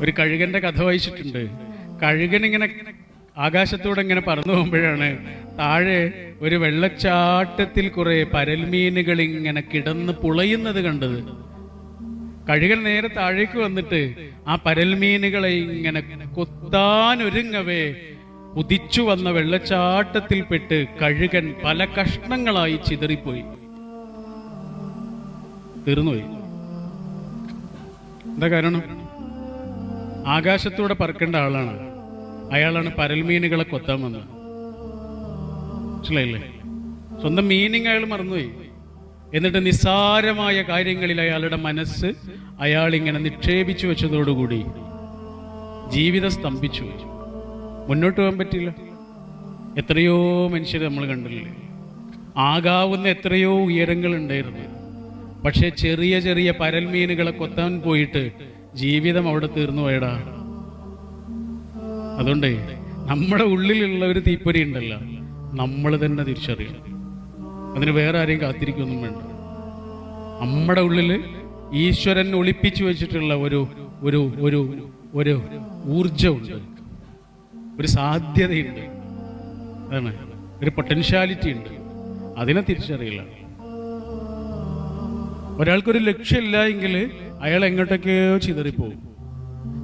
ഒരു കഴുകന്റെ കഥ വായിച്ചിട്ടുണ്ട്. കഴുകൻ ഇങ്ങനെ ആകാശത്തൂടെ ഇങ്ങനെ പറന്നു പോകുമ്പോഴാണ് താഴെ ഒരു വെള്ളച്ചാട്ടത്തിൽ കുറെ പരൽമീനുകൾ ഇങ്ങനെ കിടന്ന് പുളയുന്നത് കണ്ടത്. കഴുകൻ നേരെ താഴേക്ക് വന്നിട്ട് ആ പരൽമീനുകളെ ഇങ്ങനെ കൊത്താനൊരുങ്ങവേ ഉദിച്ചു വന്ന വെള്ളച്ചാട്ടത്തിൽപ്പെട്ട് കഴുകൻ പല കഷ്ണങ്ങളായി ചിതറിപ്പോയി. തീർന്നുപോയി. എന്താ കാരണം? ആകാശത്തൂടെ പറക്കേണ്ട ആളാണ്. അയാളാണ് പരൽമീനുകളെ കൊത്താൻ വന്നത്. മനസ്സിലായില്ലേ? സ്വന്തം മീനിങ് അയാൾ മറന്നുപോയി. എന്നിട്ട് നിസ്സാരമായ കാര്യങ്ങളിൽ അയാളുടെ മനസ്സ് അയാൾ ഇങ്ങനെ നിക്ഷേപിച്ചു വെച്ചതോടുകൂടി ജീവിതം സ്തംഭിച്ചു. മുന്നോട്ട് പോകാൻ പറ്റില്ല എത്രയോ മനുഷ്യർ നമ്മൾ കണ്ടില്ലേ? ആകാവുന്ന എത്രയോ ഉയരങ്ങൾ ഉണ്ടായിരുന്നു. പക്ഷേ ചെറിയ ചെറിയ പരൽമീനുകളെ കൊത്താൻ പോയിട്ട് ജീവിതം അവിടെ തീർന്നു പോയടാ. അതുകൊണ്ട് നമ്മുടെ ഉള്ളിലുള്ള ഒരു തീപ്പൊരി ഉണ്ടല്ലോ നമ്മൾ തന്നെ തിരിച്ചറിയണം. അതിന് വേറെ ആരെയും കാത്തിരിക്കൊന്നും വേണ്ട. നമ്മുടെ ഉള്ളിൽ ഈശ്വരൻ ഒളിപ്പിച്ചു വെച്ചിട്ടുള്ള ഒരു ഒരു ഒരു ഒരു ഊർജമുണ്ട് ഒരു സാധ്യതയുണ്ട്. അതാണ്. ഒരു പൊട്ടൻഷ്യാലിറ്റി ഉണ്ട്. അതിനെ തിരിച്ചറിയില്ല ഒരാൾക്കൊരു ലക്ഷ്യമില്ല എങ്കിൽ അയാൾ എങ്ങോട്ടൊക്കെയോ ചിതറിപ്പോവും.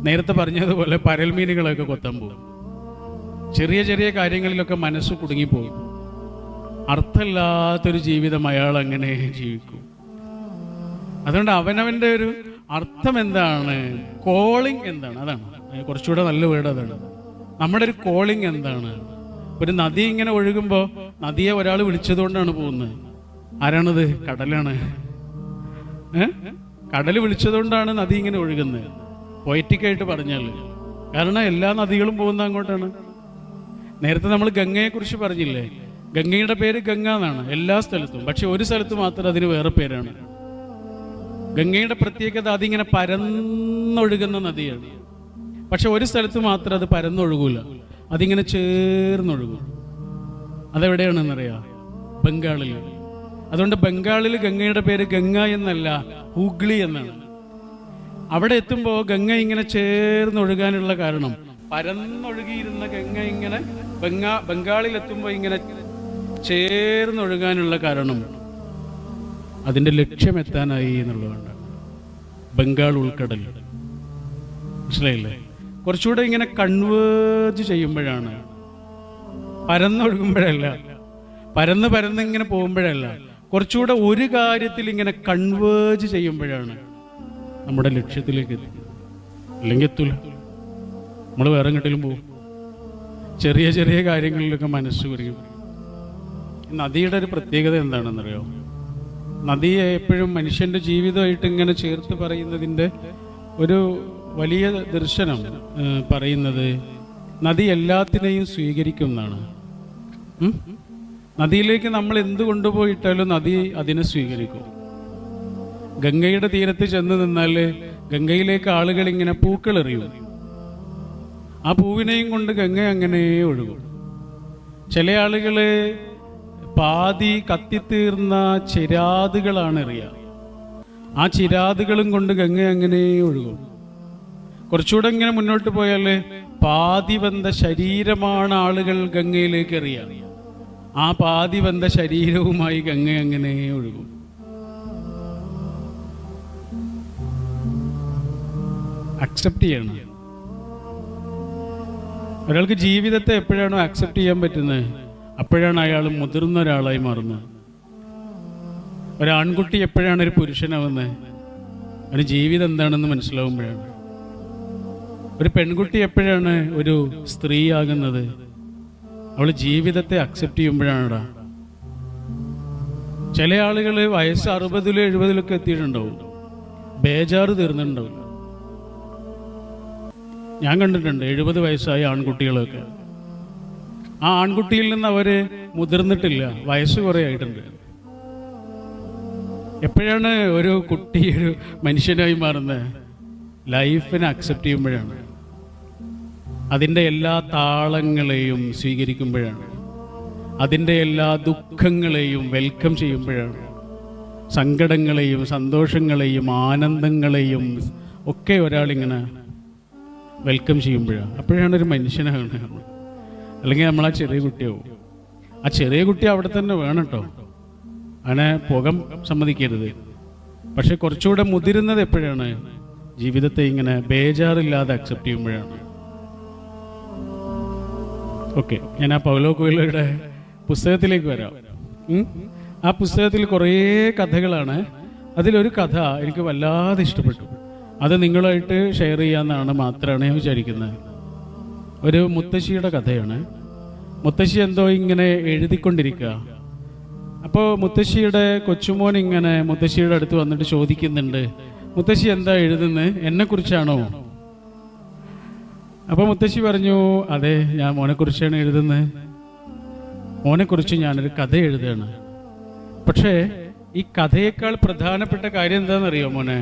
നേരത്തെ പറഞ്ഞതുപോലെ പരൽമീനുകളൊക്കെ കൊത്താൻ പോകും ചെറിയ ചെറിയ കാര്യങ്ങളിലൊക്കെ മനസ്സ് കുടുങ്ങിപ്പോകും അർത്ഥമില്ലാത്തൊരു ജീവിതം അയാൾ അങ്ങനെ ജീവിക്കും. അതുകൊണ്ട് അവനവന്റെ ഒരു അർത്ഥം എന്താണ്? കോളിംഗ് എന്താണ്? അതാണ്. കുറച്ചുകൂടെ നല്ല വേർഡ് അതാണ്. നമ്മുടെ ഒരു കോളിംഗ് എന്താണ്? ഒരു നദി ഇങ്ങനെ ഒഴുകുമ്പോൾ നദിയെ ഒരാൾ വിളിച്ചതുകൊണ്ടാണ് പോകുന്നത്. ആരാണത്? കടലാണ്. ഏ? കടൽ വിളിച്ചതുകൊണ്ടാണ് നദി ഇങ്ങനെ ഒഴുകുന്നത്. പൊയറ്റിക്കായിട്ട് പറഞ്ഞാൽ. കാരണം എല്ലാ നദികളും പോകുന്ന അങ്ങോട്ടാണ്. നേരത്തെ നമ്മൾ ഗംഗയെക്കുറിച്ച് പറഞ്ഞില്ലേ? ഗംഗയുടെ പേര് ഗംഗ എന്നാണ് എല്ലാ സ്ഥലത്തും. പക്ഷെ ഒരു സ്ഥലത്ത് മാത്രം അതിന് വേറെ പേരാണ്. ഗംഗയുടെ പ്രത്യേകത അതിങ്ങനെ പരന്നൊഴുകുന്ന നദിയാണ്. പക്ഷെ ഒരു സ്ഥലത്ത് മാത്രം അത് പരന്നൊഴുകൂല. അതിങ്ങനെ ചേർന്നൊഴുകും. അതെവിടെയാണെന്നറിയാം? ബംഗാളിൽ അതുകൊണ്ട് ബംഗാളിൽ ഗംഗയുടെ പേര് ഗംഗ എന്നല്ല ഹൂഗ്ലി എന്നാണ്. അവിടെ എത്തുമ്പോൾ ഗംഗ ഇങ്ങനെ ചേർന്നൊഴുകാനുള്ള കാരണം പരന്നൊഴുകിയിരുന്ന ഗംഗ ഇങ്ങനെ ബംഗാ ബംഗാളിൽ എത്തുമ്പോൾ ഇങ്ങനെ ചേർന്നൊഴുകാനുള്ള കാരണം അതിന്റെ ലക്ഷ്യം എത്താനായി എന്നുള്ളതാണ് ബംഗാൾ ഉൾക്കടൽ. മനസ്സിലായില്ലേ? കുറച്ചുകൂടെ ഇങ്ങനെ കൺവേർജ് ചെയ്യുമ്പോഴാണ്. പരന്നൊഴുകുമ്പോഴല്ല. പരന്ന് പരന്ന് ഇങ്ങനെ പോകുമ്പോഴല്ല. കുറച്ചുകൂടെ ഒരു കാര്യത്തിൽ ഇങ്ങനെ കൺവേർജ് ചെയ്യുമ്പോഴാണ് നമ്മുടെ ലക്ഷ്യത്തിലേക്ക് എത്തുന്നത് അല്ലെങ്കിൽ എത്തൂല. നമ്മൾ വേറെ എങ്ങോട്ടെങ്കിലും പോകും. ചെറിയ ചെറിയ കാര്യങ്ങളിലൊക്കെ മനസ്സ് കുറിയും നദിയുടെ ഒരു പ്രത്യേകത എന്താണെന്നറിയോ? നദിയെ എപ്പോഴും മനുഷ്യന്റെ ജീവിതമായിട്ട് ഇങ്ങനെ ചേർത്ത് പറയുന്നതിന്റെ ഒരു വലിയ ദർശനം പറയുന്നത് നദി എല്ലാത്തിനെയും സ്വീകരിക്കും എന്നാണ്? നദിയിലേക്ക് നമ്മൾ എന്ത് കൊണ്ടുപോയിട്ടാലും നദി അതിനെ സ്വീകരിക്കും. ഗംഗയുടെ തീരത്ത് ചെന്ന് നിന്നാൽ ഗംഗയിലേക്ക് ആളുകൾ ഇങ്ങനെ പൂക്കൾ എറിയും ആ പൂവിനെയും കൊണ്ട് ഗംഗ അങ്ങനെ ഒഴുകും. ചില ആളുകൾ പാതി കത്തിത്തീർന്ന ചിരാതുകളാണ് എറിയുക ആ ചിരാതുകളും കൊണ്ട് ഗംഗ അങ്ങനെ ഒഴുകും. കുറച്ചുകൂടെ ഇങ്ങനെ മുന്നോട്ട് പോയാൽ പാതി വന്ന ശരീരമാണ് ആളുകൾ ഗംഗയിലേക്ക് എറിയുക ആ പാതി വന്ന ശരീരവുമായി ഗംഗ അങ്ങനെ ഒഴുകും. അക്സെപ്റ്റ് ചെയ്യണം. ഒരാൾക്ക് ജീവിതത്തെ എപ്പോഴാണോ അക്സെപ്റ്റ് ചെയ്യാൻ പറ്റുന്നത് അപ്പോഴാണ് അയാൾ മുതിർന്ന ഒരാളായി മാറുന്നത്. ഒരാൺകുട്ടി എപ്പോഴാണ് ഒരു പുരുഷനാവുന്നത്? ഒരു ജീവിതം എന്താണെന്ന് മനസ്സിലാവുമ്പോഴാണ്. ഒരു പെൺകുട്ടി എപ്പോഴാണ് ഒരു സ്ത്രീയാകുന്നത് അവൾ ജീവിതത്തെ അക്സെപ്റ്റ് ചെയ്യുമ്പോഴാണ് ചില ആളുകൾ വയസ്സ് അറുപതിലും എഴുപതിലൊക്കെ എത്തിയിട്ടുണ്ടാവും. ബേജാറ് തീർന്നിട്ടുണ്ടാവും. ഞാൻ കണ്ടിട്ടുണ്ട് എഴുപത് വയസ്സായ ആൺകുട്ടികളൊക്കെ. ആ ആൺകുട്ടിയിൽ നിന്ന് അവർ മുതിർന്നിട്ടില്ല. വയസ്സ് കുറെ ആയിട്ടുണ്ട്. എപ്പോഴാണ് ഒരു കുട്ടി ഒരു മനുഷ്യനായി മാറുന്നത്? ലൈഫിനെ അക്സെപ്റ്റ് ചെയ്യുമ്പോഴാണ്. അതിന്റെ എല്ലാ താളങ്ങളെയും സ്വീകരിക്കുമ്പോഴാണ്. അതിന്റെ എല്ലാ ദുഃഖങ്ങളെയും വെൽക്കം ചെയ്യുമ്പോഴാണ്. സങ്കടങ്ങളെയും സന്തോഷങ്ങളെയും ആനന്ദങ്ങളെയും ഒക്കെ ഒരാളിങ്ങനെ വെൽക്കം ചെയ്യുമ്പോഴാണ്. അപ്പോഴാണ് ഒരു മനുഷ്യനാണ് അല്ലെങ്കിൽ നമ്മൾ ആ ചെറിയ കുട്ടിയാവും. ആ ചെറിയ കുട്ടി അവിടെ തന്നെ വേണം കേട്ടോ. അങ്ങനെ പുകം സമ്മതിക്കരുത്. പക്ഷെ കുറച്ചുകൂടെ മുതിരുന്നത് എപ്പോഴാണ്? ജീവിതത്തെ ഇങ്ങനെ ബേജാറില്ലാതെ അക്സെപ്റ്റ് ചെയ്യുമ്പോഴാണ്. ഓക്കെ. ഞാൻ ആ പൗലോ കൊയിലോയുടെ പുസ്തകത്തിലേക്ക് വരാം. ആ പുസ്തകത്തിൽ കുറേ കഥകളാണ്. അതിലൊരു കഥ എനിക്ക് വല്ലാതെ ഇഷ്ടപ്പെട്ടു. അത് നിങ്ങളായിട്ട് ഷെയർ ചെയ്യാമെന്നാണ് മാത്രമാണ് ഞാൻ വിചാരിക്കുന്നത്. ഒരു മുത്തശ്ശിയുടെ കഥയാണ്. മുത്തശ്ശി എന്തോ ഇങ്ങനെ എഴുതിക്കൊണ്ടിരിക്കുക. അപ്പോൾ മുത്തശ്ശിയുടെ കൊച്ചുമോൻ ഇങ്ങനെ മുത്തശ്ശിയുടെ അടുത്ത് വന്നിട്ട് ചോദിക്കുന്നുണ്ട് മുത്തശ്ശി എന്താ എഴുതുന്നത് എന്നെക്കുറിച്ചാണോ? അപ്പൊ മുത്തശ്ശി പറഞ്ഞു അതെ ഞാൻ മോനെക്കുറിച്ചാണ് എഴുതുന്നത്. മോനെക്കുറിച്ച് ഞാനൊരു കഥ എഴുതുകയാണ്. പക്ഷേ ഈ കഥയേക്കാൾ പ്രധാനപ്പെട്ട കാര്യം എന്താണെന്നറിയോ മോനെ?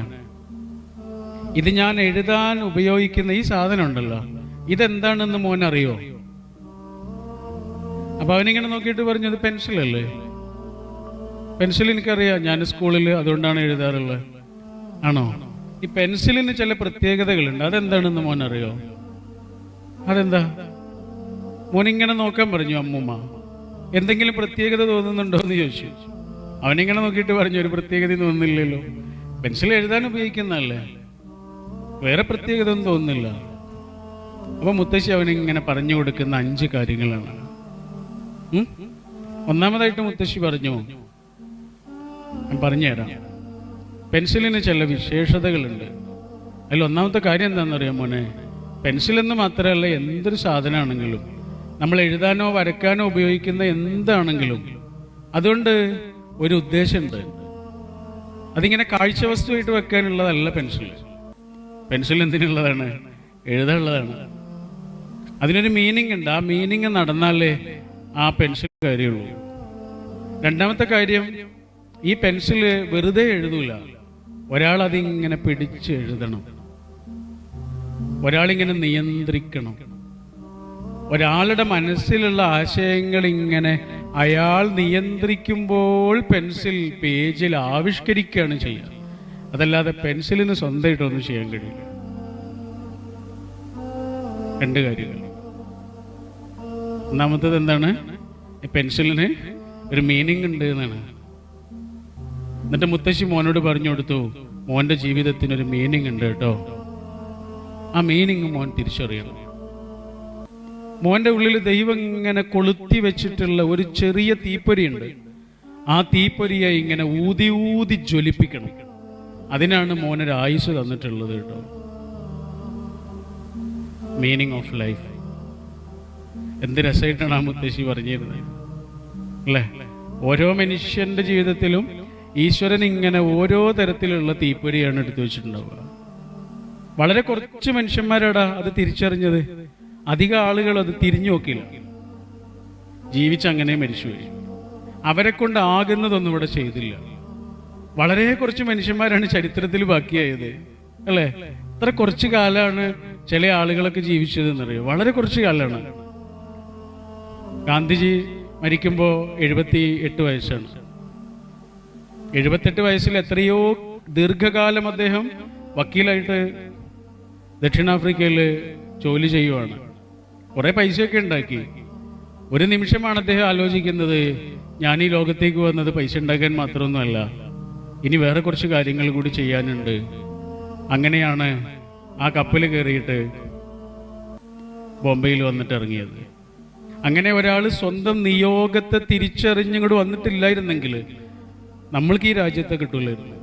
ഇത് ഞാൻ എഴുതാൻ ഉപയോഗിക്കുന്ന ഈ സാധനം ഉണ്ടല്ലോ ഇതെന്താണെന്ന് മോൻ അറിയോ അപ്പൊ അവനിങ്ങനെ നോക്കിയിട്ട് പറഞ്ഞു ഇത് പെൻസിലല്ലേ? പെൻസിൽ എനിക്കറിയാം. ഞാൻ സ്കൂളിൽ അതുകൊണ്ടാണ് എഴുതാറുള്ളത്. ആണോ? ഈ പെൻസിലിന് ചില പ്രത്യേകതകളുണ്ട്. അതെന്താണെന്ന് മോൻ അറിയോ അതെന്താ? മോനിങ്ങനെ നോക്കാൻ പറഞ്ഞു അമ്മൂമ്മ എന്തെങ്കിലും പ്രത്യേകത തോന്നുന്നുണ്ടോ? എന്ന് ചോദിച്ചു. അവനിങ്ങനെ നോക്കിയിട്ട് പറഞ്ഞു ഒരു പ്രത്യേകത തോന്നുന്നില്ലല്ലോ. പെൻസിൽ എഴുതാൻ ഉപയോഗിക്കുന്നതല്ലേ? വേറെ പ്രത്യേകത ഒന്നും തോന്നുന്നില്ല. അപ്പൊ മുത്തശ്ശി അവനിങ്ങനെ പറഞ്ഞു കൊടുക്കുന്ന അഞ്ച് കാര്യങ്ങളാണ്. ഒന്നാമതായിട്ട് മുത്തശ്ശി പറഞ്ഞു ഞാൻ പറഞ്ഞുതരാം. പെൻസിലിന് ചില വിശേഷതകളുണ്ട്. അതിൽ ഒന്നാമത്തെ കാര്യം എന്താണെന്നറിയാം മോനെ? പെൻസിൽ എന്ന് മാത്രമല്ല എന്തൊരു സാധനമാണെങ്കിലും നമ്മൾ എഴുതാനോ വരക്കാനോ ഉപയോഗിക്കുന്ന എന്താണെങ്കിലും അതുകൊണ്ട് ഒരു ഉദ്ദേശമുണ്ട്. അതിങ്ങനെ കാഴ്ച വസ്തുവായിട്ട് വെക്കാനുള്ളതല്ല പെൻസിൽ. പെൻസിൽ എന്തിനുള്ളതാണ്? എഴുതാനുള്ളതാണ്. അതിനൊരു മീനിങ് ഉണ്ട്. ആ മീനിങ് നടന്നാലേ ആ പെൻസിൽ കാര്യമുള്ളൂ. രണ്ടാമത്തെ കാര്യം ഈ പെൻസിൽ വെറുതെ എഴുതൂല. ഒരാൾ അതിങ്ങനെ പിടിച്ച് എഴുതണം. ഒരാളിങ്ങനെ നിയന്ത്രിക്കണം. ഒരാളുടെ മനസ്സിലുള്ള ആശയങ്ങൾ ഇങ്ങനെ അയാൾ നിയന്ത്രിക്കുമ്പോൾ പെൻസിൽ പേജിൽ ആവിഷ്കരിക്കുകയാണ് ചെയ്യുക. അതല്ലാതെ പെൻസിലിന് സ്വന്തമായിട്ടൊന്നും ചെയ്യാൻ കഴിയില്ല. രണ്ട് കാര്യങ്ങൾ. ഒന്നാമത്തത് എന്താണ്? പെൻസിലിന് ഒരു മീനിങ് ഉണ്ട് എന്നാണ്. എന്നിട്ട് മുത്തശ്ശി മോനോട് പറഞ്ഞു കൊടുത്തു മോന്റെ ജീവിതത്തിന് ഒരു മീനിങ് ഉണ്ട് കേട്ടോ. ആ മീനിങ് മോൻ തിരിച്ചറിയണം. മോന്റെ ഉള്ളിൽ ദൈവം ഇങ്ങനെ കൊളുത്തി വെച്ചിട്ടുള്ള ഒരു ചെറിയ തീപ്പൊരിയുണ്ട്. ആ തീപ്പൊരിയെ ഇങ്ങനെ ഊതി ഊതി ജ്വലിപ്പിക്കണം. അതിനാണ് മോനൊരു ആയുസ് തന്നിട്ടുള്ളത് കേട്ടോ. മീനിങ് ഓഫ് ലൈഫ് എന്ത് രസമായിട്ടാണ് ആ മുത്തശ്ശി പറഞ്ഞിരുന്നത്. അല്ലേ? ഓരോ മനുഷ്യന്റെ ജീവിതത്തിലും ഈശ്വരൻ ഇങ്ങനെ ഓരോ തരത്തിലുള്ള തീപ്പൊരിയാണ് എടുത്തു വെച്ചിട്ടുണ്ടാവുക. വളരെ കുറച്ച് മനുഷ്യന്മാരാടാ അത് തിരിച്ചറിഞ്ഞത്. അധിക ആളുകൾ അത് തിരിഞ്ഞു നോക്കില്ല ജീവിച്ചങ്ങനെ മരിച്ചുപോയി അവരെ കൊണ്ട് ആകുന്നതൊന്നും ഇവിടെ ചെയ്തില്ല. വളരെ കുറച്ച് മനുഷ്യന്മാരാണ് ചരിത്രത്തിൽ ബാക്കിയായത്. അല്ലേ? ഇത്ര കുറച്ച് കാലമാണ് ചില ആളുകളൊക്കെ ജീവിച്ചത് എന്നറിയോ വളരെ കുറച്ച് കാലമാണ് ഗാന്ധിജി മരിക്കുമ്പോൾ എഴുപത്തി എട്ട് വയസ്സാണ്. എഴുപത്തെട്ട് വയസ്സിൽ എത്രയോ ദീർഘകാലം അദ്ദേഹം വക്കീലായിട്ട് ദക്ഷിണാഫ്രിക്കയിൽ ജോലി ചെയ്യുവാണ്. കുറേ പൈസയൊക്കെ ഉണ്ടാക്കി. ഒരു നിമിഷമാണ് അദ്ദേഹം ആലോചിക്കുന്നത് ഞാൻ ഈ ലോകത്തേക്ക് വന്നത് പൈസ ഉണ്ടാക്കാൻ മാത്രമൊന്നുമല്ല ഇനി വേറെ കുറച്ച് കാര്യങ്ങൾ കൂടി ചെയ്യാനുണ്ട്. അങ്ങനെയാണ് ആ കപ്പൽ കയറിയിട്ട് ബോംബെയിൽ വന്നിട്ട് ഇറങ്ങിയത്. അങ്ങനെ ഒരാൾ സ്വന്തം നിയോഗത്തെ തിരിച്ചറിഞ്ഞിങ്ങോട്ട് വന്നിട്ടില്ലായിരുന്നെങ്കിൽ നമ്മൾക്ക് ഈ രാജ്യത്തെ കിട്ടൂലായിരുന്നു.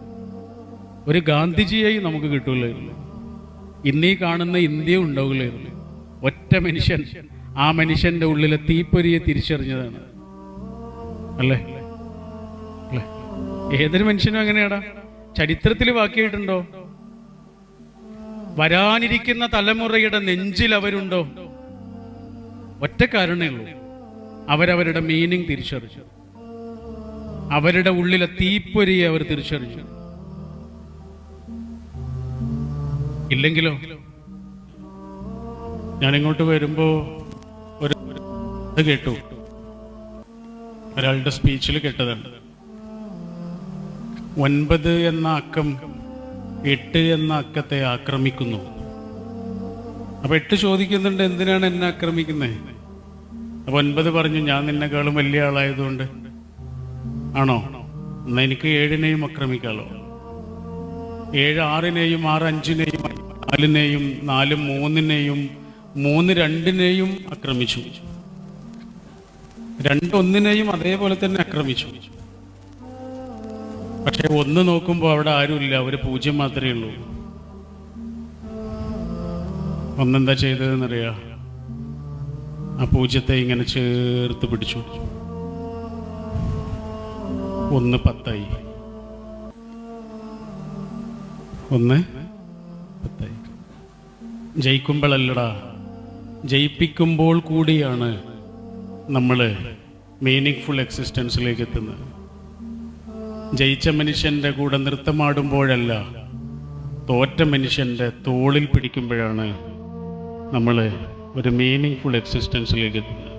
ഒരു ഗാന്ധിജിയായി നമുക്ക് കിട്ടൂലായിരുന്നു. ഇന്നീ കാണുന്ന ഇന്ത്യ ഉണ്ടാവില്ലായിരുന്നു ഒറ്റ മനുഷ്യൻ ആ മനുഷ്യന്റെ ഉള്ളിലെ തീപ്പൊരിയെ തിരിച്ചറിഞ്ഞതാണ്. അല്ലേ? അല്ലേ? ഏതൊരു മനുഷ്യനും അങ്ങനെയാടാ. ചരിത്രത്തിൽ ബാക്കിയായിട്ടുണ്ടോ വരാനിരിക്കുന്ന തലമുറയുടെ നെഞ്ചിൽ അവരുണ്ടോ? ഒറ്റ കാരണേ ഉള്ളൂ. അവരവരുടെ മീനിങ് തിരിച്ചറിഞ്ഞു. അവരുടെ ഉള്ളിലെ തീപ്പൊരിയെ അവർ തിരിച്ചറിഞ്ഞു. ഇല്ലെങ്കിലോ? ഞാൻ ഇങ്ങോട്ട് വരുമ്പോ ഒരു കേട്ടു. ഒരാളുടെ സ്പീച്ചിൽ കേട്ടതാണ്. ഒൻപത് എന്ന അക്കം എട്ട് എന്ന അക്കത്തെ ആക്രമിക്കുന്നു. അപ്പൊ എട്ട് ചോദിക്കുന്നുണ്ട് എന്തിനാണ് എന്നെ ആക്രമിക്കുന്നത് അപ്പൊ ഒൻപത് പറഞ്ഞു ഞാൻ നിന്നെക്കാളും വലിയ ആളായതുകൊണ്ട്. ആണോ? എന്നാ എനിക്ക് ഏഴിനെയും ആക്രമിക്കാലോ. ഏഴ് ആറിനെയും ആറ് അഞ്ചിനെയും നാലിനെയും നാല് മൂന്നിനെയും മൂന്ന് രണ്ടിനെയും ആക്രമിച്ചു. രണ്ട് ഒന്നിനെയും അതേപോലെ തന്നെ ആക്രമിച്ചു. പക്ഷെ ഒന്ന് നോക്കുമ്പോൾ അവിടെ ആരുമില്ല ഒരു പൂജ്യം മാത്രമേ ഉള്ളൂ. ഒന്നെന്താ ചെയ്തതെന്നറിയാ? ആ പൂജ്യത്തെ ഇങ്ങനെ ചേർത്ത് പിടിച്ചു. ഒന്ന് പത്തായി. ഒന്ന്. ജയിക്കുമ്പോഴല്ലടാ. ജയിപ്പിക്കുമ്പോൾ കൂടിയാണ് നമ്മൾ മീനിങ് ഫുൾ എക്സിസ്റ്റൻസിലേക്ക് എത്തുന്നത്. ജയിച്ച മനുഷ്യന്റെ കൂടെ നൃത്തമാടുമ്പോഴല്ല തോറ്റ മനുഷ്യന്റെ തോളിൽ പിടിക്കുമ്പോഴാണ് നമ്മൾ ഒരു മീനിങ് ഫുൾ എക്സിസ്റ്റൻസിലേക്ക് എത്തുന്നത്.